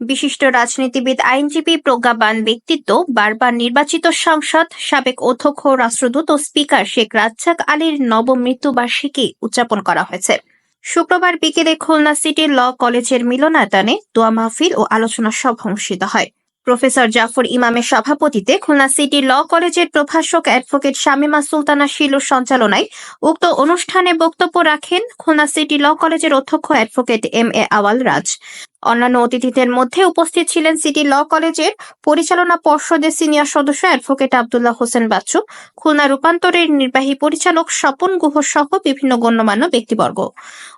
বিশিষ্ট রাজনীতিবিদ, আইনজীবী, প্রজ্ঞাবান ব্যক্তিত্ব, বারবার নির্বাচিত সংসদ, সাবেক অধ্যক্ষ, রাষ্ট্রদূত ও স্পিকার শেখ রাজ্জাক আলীর নবম মৃত্যুবার্ষিকী উদযাপন করা হয়েছে। শুক্রবার বিকেলে খুলনা সিটি ল কলেজের মিলনায়তনে দোয়া মাহফিল ও আলোচনা সভা অনুষ্ঠিত হয়। প্রফেসর জাফর ইমামের সভাপতিতে খুলনা সিটি ল কলেজের প্রভাষক অ্যাডভোকেট শামিমা সুলতানা শিলুর সঞ্চালনায় উক্ত অনুষ্ঠানে বক্তব্য রাখেন খুলনা সিটি ল কলেজের অধ্যক্ষ অ্যাডভোকেট এম এ আওয়াল রাজ অন্যান্য অতিথিদের মধ্যে উপস্থিত ছিলেন সিটি ল কলেজের পরিচালনা পর্ষদের সিনিয়র সদস্য অ্যাডভোকেট আবদুল্লাহ হোসেন বাচ্চু, খুলনা রূপান্তরের নির্বাহী পরিচালক স্বপন গুহ সহ বিভিন্ন গণ্যমান্য ব্যক্তিবর্গ।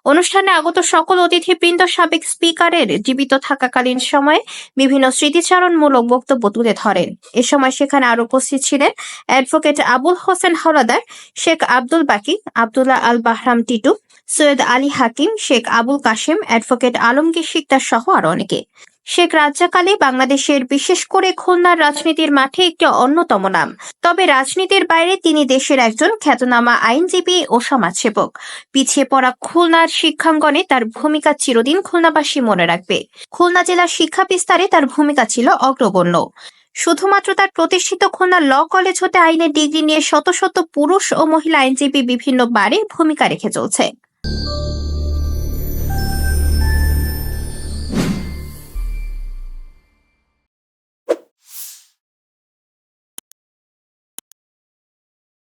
অনুষ্ঠানে আগত সকল অতিথিবৃন্দ, সাবেক স্পিকারের জীবিত থাকাকালীন সময়ে বিভিন্ন স্মৃতিচারণমূলক বক্তব্য তুলে ধরেন। এ সময় সেখানে আরও উপস্থিত ছিলেন অ্যাডভোকেট আবুল হোসেন হাওলাদার শেখ আব্দুল বাকি, আবদুল্লাহ আল বাহরাম টিটু, সৈয়দ আলী হাকিম, শেখ আবুল কাশেম, অ্যাডভোকেট আলমগীর শিকদার সহ আরও অনেকে। শেখ রাজ্জাক আলী বাংলাদেশের বিশেষ করে খুলনার রাজনীতির মাঠে একটি অন্যতম নাম। তবে রাজনীতির বাইরে তিনি দেশের একজন খ্যাতনামা আইনজীবী ও সমাজসেবক। পিছিয়ে পড়া খুলনার শিক্ষাঙ্গনে তার ভূমিকা চিরদিন খুলনাবাসী মনে রাখবে। খুলনা জেলার শিক্ষা বিস্তারে তার ভূমিকা ছিল অগ্রগণ্য। শুধুমাত্র তার প্রতিষ্ঠিত খুলনা ল কলেজ হতে আইনের ডিগ্রি নিয়ে শত শত পুরুষ ও মহিলা আইনজীবী বিভিন্ন বারে ভূমিকা রেখে চলছে।